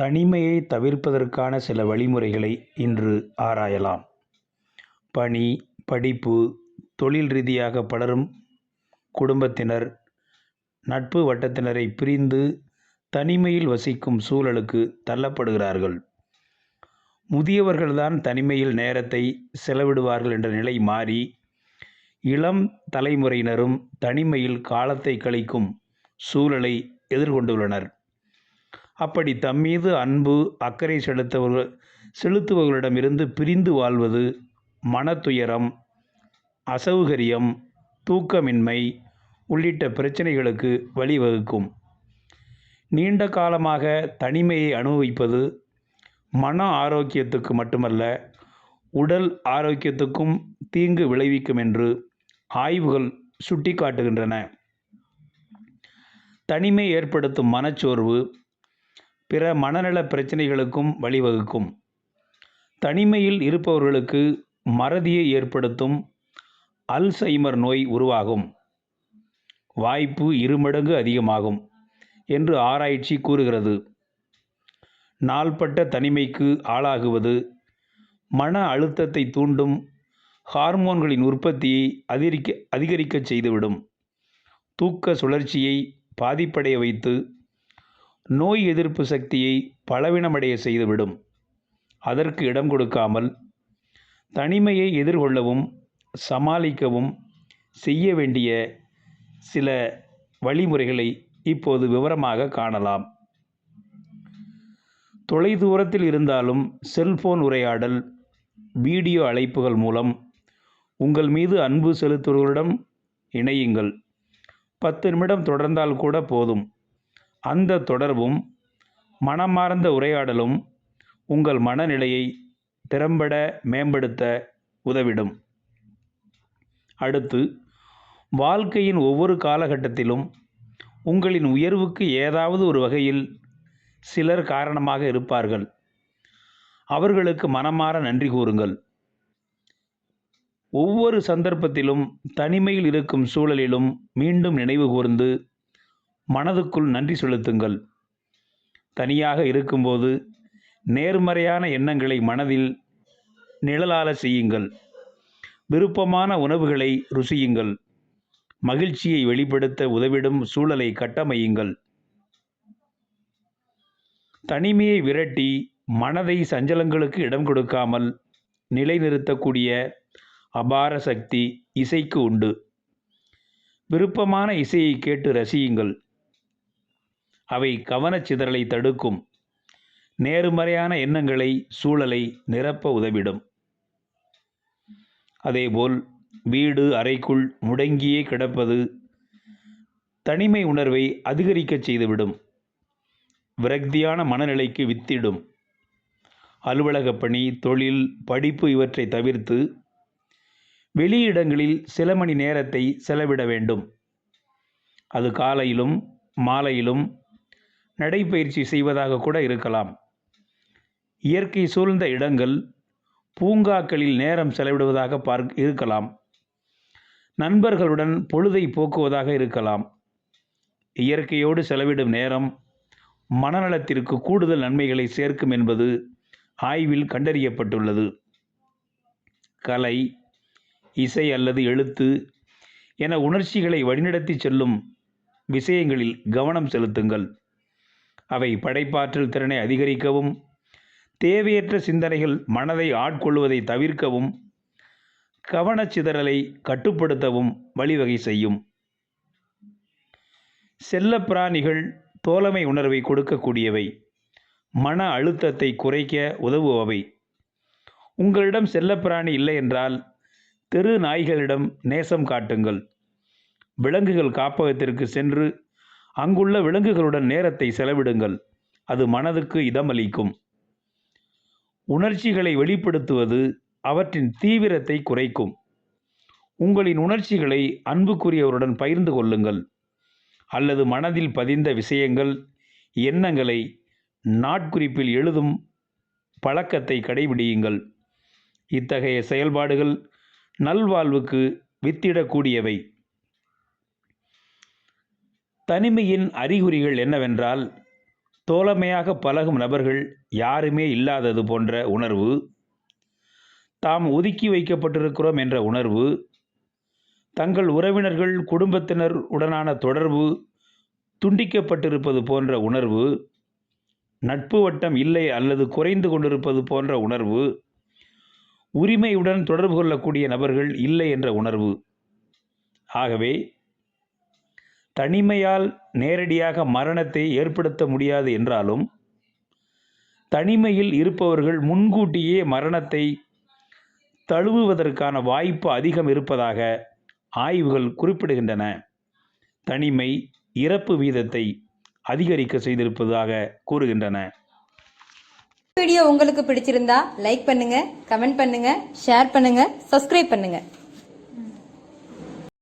தனிமையை தவிர்ப்பதற்கான சில வழிமுறைகளை இன்று ஆராயலாம். பணி படிப்பு தொழில் ரீதியாக பலரும் குடும்பத்தினர் நட்பு வட்டத்தினரை பிரிந்து தனிமையில் வசிக்கும் சூழலுக்கு தள்ளப்படுகிறார்கள். முதியவர்கள்தான் தனிமையில் நேரத்தை செலவிடுவார்கள் என்ற நிலை மாறி இளம் தலைமுறையினரும் தனிமையில் காலத்தை கழிக்கும் சூழலை எதிர்கொண்டுள்ளனர். அப்படி தம்மீது அன்பு அக்கறை செலுத்தவர்கள் செலுத்துபவர்களிடமிருந்து பிரிந்து வாழ்வது மனத்துயரம் அசௌகரியம் தூக்கமின்மை உள்ளிட்ட பிரச்சனைகளுக்கு வழிவகுக்கும். நீண்ட காலமாக தனிமையை அனுபவிப்பது மன ஆரோக்கியத்துக்கு மட்டுமல்ல உடல் ஆரோக்கியத்துக்கும் தீங்கு விளைவிக்கும் என்று ஆய்வுகள் சுட்டிக்காட்டுகின்றன. தனிமை ஏற்படுத்தும் மனச்சோர்வு பிற மனநல பிரச்சனைகளுக்கும் வழிவகுக்கும். தனிமையில் இருப்பவர்களுக்கு மறதியை ஏற்படுத்தும் அல்சைமர் நோய் உருவாகும். வாய்ப்பு இருமடங்கு அதிகமாகும் என்று ஆராய்ச்சி கூறுகிறது. நாள்பட்ட தனிமைக்கு ஆளாகுவது மன அழுத்தத்தை தூண்டும் ஹார்மோன்களின் உற்பத்தியை அதிகரிக்க அதிகரிக்கச் செய்துவிடும். தூக்க சுழற்சியை பாதிப்படைய வைத்து நோய் எதிர்ப்பு சக்தியை பலவீனமடைய செய்துவிடும். அதற்கு இடம் கொடுக்காமல் தனிமையை எதிர்கொள்ளவும் சமாளிக்கவும் செய்ய வேண்டிய சில வழிமுறைகளை இப்போது விவரமாக காணலாம். தொலைதூரத்தில் இருந்தாலும் செல்போன் உரையாடல் வீடியோ அழைப்புகள் மூலம் உங்கள் மீது அன்பு செலுத்துவர்களிடம் இணையுங்கள். பத்து நிமிடம் தொடர்ந்தால் கூட போதும். அந்த தொடர்பும் மனமார்ந்த உரையாடலும் உங்கள் மனநிலையை திறம்பட மேம்படுத்த உதவிடும். அடுத்து வாழ்க்கையின் ஒவ்வொரு காலகட்டத்திலும் உங்களின் உயர்வுக்கு ஏதாவது ஒரு வகையில் சிலர் காரணமாக இருப்பார்கள். அவர்களுக்கு மனமாற நன்றி கூறுங்கள். ஒவ்வொரு சந்தர்ப்பத்திலும் தனிமையில் இருக்கும் சூழலிலும் மீண்டும் நினைவு கூர்ந்து மனதுக்குள் நன்றி செலுத்துங்கள். தனியாக இருக்கும்போது நேர்மறையான எண்ணங்களை மனதில் நிழலால செய்யுங்கள். விருப்பமான உணவுகளை ருசியுங்கள். மகிழ்ச்சியை வெளிப்படுத்த உதவிடும் சூழலை கட்டமையுங்கள். தனிமையை விரட்டி மனதை சஞ்சலங்களுக்கு இடம் கொடுக்காமல் நிலைநிறுத்தக்கூடிய அபார சக்தி இசைக்கு உண்டு. விருப்பமான இசையை கேட்டு ரசியுங்கள். அவை கவனச்சிதறலை தடுக்கும். நேர்மறையான எண்ணங்களை சூழலை நிரப்ப உதவிடும். அதேபோல் வீடு அறைக்குள் முடங்கியே கிடப்பது தனிமை உணர்வை அதிகரிக்கச் செய்துவிடும். விரக்தியான மனநிலைக்கு வித்திடும். அலுவலக பணி தொழில் படிப்பு இவற்றை தவிர்த்து வெளியிடங்களில் சில மணி நேரத்தை செலவிட வேண்டும். அது காலையிலும் மாலையிலும் நடைப்பயிற்சி செய்வதாக கூட இருக்கலாம். இயற்கை சூழ்ந்த இடங்கள் பூங்காக்களில் நேரம் செலவிடுவதாக பார்க்க இருக்கலாம். நண்பர்களுடன் பொழுதை போக்குவதாக இருக்கலாம். இயற்கையோடு செலவிடும் நேரம் மனநலத்திற்கு கூடுதல் நன்மைகளை சேர்க்கும் என்பது ஆய்வில் கண்டறியப்பட்டுள்ளது. கலை இசை அல்லது எழுத்து என உணர்ச்சிகளை வழிநடத்தி செல்லும் விஷயங்களில் கவனம் செலுத்துங்கள். அவை படைப்பாற்றல் திறனை அதிகரிக்கவும் தேவையற்ற சிந்தனைகள் மனதை ஆட்கொள்வதை தவிர்க்கவும் கவனச்சிதறலை கட்டுப்படுத்தவும் வழிவகை செய்யும். செல்லப்பிராணிகள் தோழமை உணர்வை கொடுக்கக்கூடியவை. மன அழுத்தத்தை குறைக்க உதவுபவை. உங்களிடம் செல்லப்பிராணி இல்லை என்றால் தெரு நாய்களிடம் நேசம் காட்டுங்கள். விலங்குகள் காப்பகத்திற்கு சென்று அங்குள்ள விலங்குகளுடன் நேரத்தை செலவிடுங்கள். அது மனதுக்கு இதமளிக்கும் உணர்ச்சிகளை வெளிப்படுத்துவது அவற்றின் தீவிரத்தை குறைக்கும். உங்களின் உணர்ச்சிகளை அன்புக்குரியவருடன் பகிர்ந்து கொள்ளுங்கள். அல்லது மனதில் பதிந்த விஷயங்கள் எண்ணங்களை நாட்குறிப்பில் எழுதும் பழக்கத்தை கடைபிடியுங்கள். இத்தகைய செயல்பாடுகள் நல்வாழ்வுக்கு வித்திடக்கூடியவை. தனிமையின் அறிகுறிகள் என்னவென்றால் தோழமையாக பழகும் நபர்கள் யாருமே இல்லாதது போன்ற உணர்வு தாம் ஒதுக்கி வைக்கப்பட்டிருக்கிறோம் என்ற உணர்வு தங்கள் உறவினர்கள் குடும்பத்தினர் உடனான தொடர்பு துண்டிக்கப்பட்டிருப்பது போன்ற உணர்வு நட்பு வட்டம் இல்லை அல்லது குறைந்து கொண்டிருப்பது போன்ற உணர்வு உரிமையுடன் தொடர்பு கொள்ளக்கூடிய நபர்கள் இல்லை என்ற உணர்வு. ஆகவே தனிமையால் நேரடியாக மரணத்தை ஏற்படுத்த முடியாது என்றாலும் தனிமையில் இருப்பவர்கள் முன்கூட்டியே மரணத்தை தழுவுவதற்கான வாய்ப்பு அதிகம் இருப்பதாக ஆய்வுகள் குறிப்பிடுகின்றன. தனிமை இறப்பு வீதத்தை அதிகரிக்க செய்திருப்பதாக கூறுகின்றன. வீடியோ உங்களுக்கு பிடிச்சிருந்தா லைக் பண்ணுங்க கமெண்ட் பண்ணுங்க ஷேர் பண்ணுங்க சப்ஸ்கிரைப் பண்ணுங்க.